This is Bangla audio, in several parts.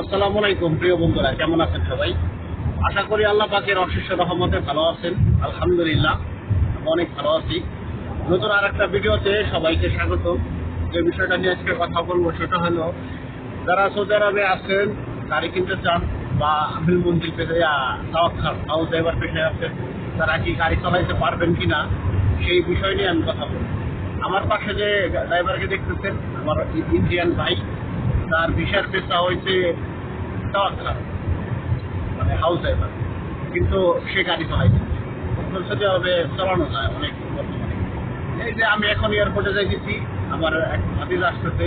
আসসালামু আলাইকুম, প্রিয় বন্ধুরা, কেমন আছেন সবাই? আশা করি আল্লাহ পাকের অশেষ রহমতে ভালো আছেন, আলহামদুলিল্লাহ অনেক ভালো আছি। নতুন আর একটা ভিডিওতে সবাইকে স্বাগত। যে বিষয়টা নিয়ে আজকে কথা বলব সেটা হলো, যারা সৌদি আরবে আছেন গাড়ি কিনতে চান বা আমিল মন্দির পেতে হাউস ড্রাইভার পেশে আছেন, তারা কি গাড়ি চালাইতে পারবেন কিনা, সেই বিষয় নিয়ে আমি কথা বলব। আমার পাশে যে ড্রাইভারকে দেখতেছেন, আমার ইন্ডিয়ান ভাই তার ভিসার পেশা হয়েছে তাওয়াক্কাল মানে হাউস ড্রাইভার কিন্তু সে গাড়ি চালাইছে। সত্যি হবে চালানো যায় অনেক বর্তমানে। এই যে আমি এখন এয়ারপোর্টে যাইতেছি আমার এক ভাতিজ আসতেছে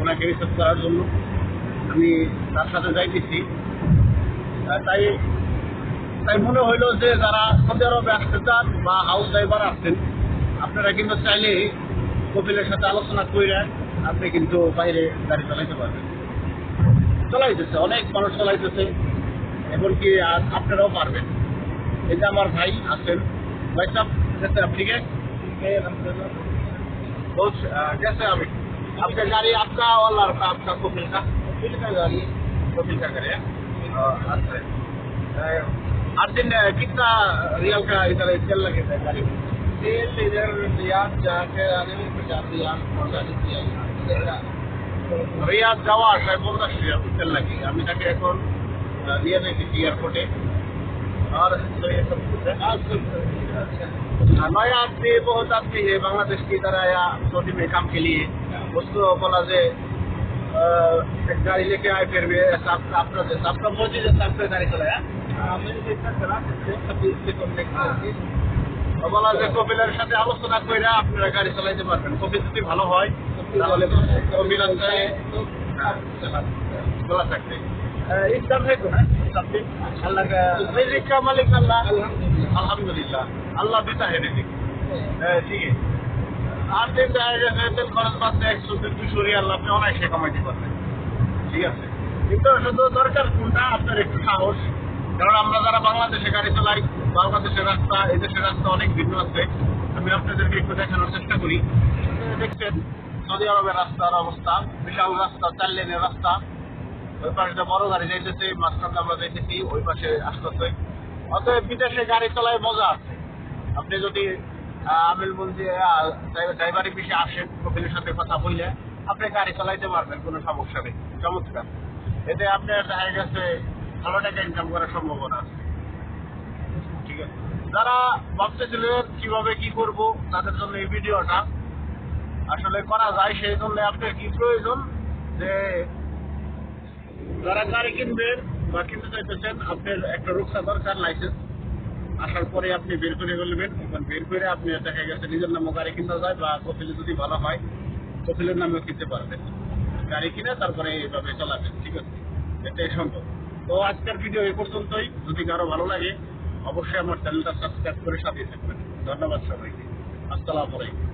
ওনাকে রিসিভ করার জন্য। আমি তার সাথে যাইতেছি। আহ, তাই তাই মনে হইল যে যারা সৌদি আরবে আসতে চান বা হাউস ড্রাইভার আসছেন আপনারা কিন্তু চাইলে কপিলের সাথে আলোচনা করে আপনি কিন্তু বাইরে গাড়ি চালাইতে পারবেন চালাইতেছে অনেক মানুষ চালাইতেছে এমনকি আর আপনারাও পারবেন এই যে আমার ভাই আছেন ভাই সাহেব कैसे आप ठीक है बहुत अ, कैसे आप आपका गाड़ी आपका और लड़का आपका कपिल का कपिल का गाड़ी कपिल का करे अ, अच्छा अ, हर दिन अ, कितना रियल का इधर तेल लगे थे गाड़ी में तेल इधर रियाद जाके आने में पचास रियाल পঞ্চাশ রিয়াল রিয়াদ যাওয়া আসায় পঞ্চাশ রিয়াল তেল লাগে আমি তাকে এখন আহ, নিয়ে যাইতেছি এয়ারপোর্টে और तो ये सब कुछ है आज सब हाँ, नया आदमी बहुत आदमी है बांग्लादेश की तरह या सऊदी में काम के लिए उसको बोला जे अ, एक गाड़ी लेके आए फिर भी ऐसा आप- आपका जैसा आपका मोदी जैसा आपका गाड़ी चलाया मैंने देखा चला छब्बीस से कॉन्टेक्ट करके বলা যে কপিলের সাথে আলোচনা করে আপনারা গাড়ি চালাইতে পারবেন। কপিল যদি ভালো হয় তাহলে কপিল খোলা থাকবে হ্যাঁ, ঠিক আর পারবেন। ঠিক আছে? কিন্তু শুধু দরকার কোনটা? আপনার একটু সাহস। কারণ আমরা যারা বাংলাদেশে গাড়ি চালাই বাংলাদেশের রাস্তা এই দেশের রাস্তা অনেক ভিন্ন আছে। আমি আপনাদেরকে একটু দেখানোর চেষ্টা করি। দেখছেন, সৌদি আরবের রাস্তার অবস্থা, বিশাল রাস্তা, চার লেনের রাস্তা। ওই পাশে বড় গাড়ি যাইতেছে মাঝখানে আমরা যাইতেছি ওই পাশে আসতেছে। অতএব বিদেশে গাড়ি চলায় মজা আছে। আপনি যদি আমিল মন্দির ড্রাইভারি পিছিয়ে আসেন, কপিলের সাথে কথা বললে আপনি গাড়ি চালাইতে পারবেন, কোনো সমস্যা নেই। চমৎকার। এতে আপনার দেখা গেছে, ভালো টাকা ইনকাম করার সম্ভাবনা আছে। যারা ভাবতেছিলেন কীভাবে কি করব, তাদের জন্য এই ভিডিওটা। আসলে করা যায়, সেই জন্য আপনার কি প্রয়োজন? যে যারা গাড়ি কিনবেন বা কিনতে চাইতেছেন, আপনার একটা রুকসা দরকার লাইসেন্স আসার পরে আপনি বের করে ফেলবেন। এখন বের করে আপনি দেখা গেছে নিজের নামে গাড়ি কিনতে যায় বা কপিলে যদি ভালো হয়, কপিলের নামেও কিনতে পারবেন। গাড়ি কিনে তারপরে এইভাবে চালাবেন, ঠিক আছে? এটাই সম্ভব। তো আজকের ভিডিও এই পর্যন্তই। যদি কারও ভালো লাগে অবশ্যই আমার চ্যানেলটা সাবস্ক্রাইব করে সাথে থাকবেন। ধন্যবাদ সবাইকে। আসসালামু আলাইকুম।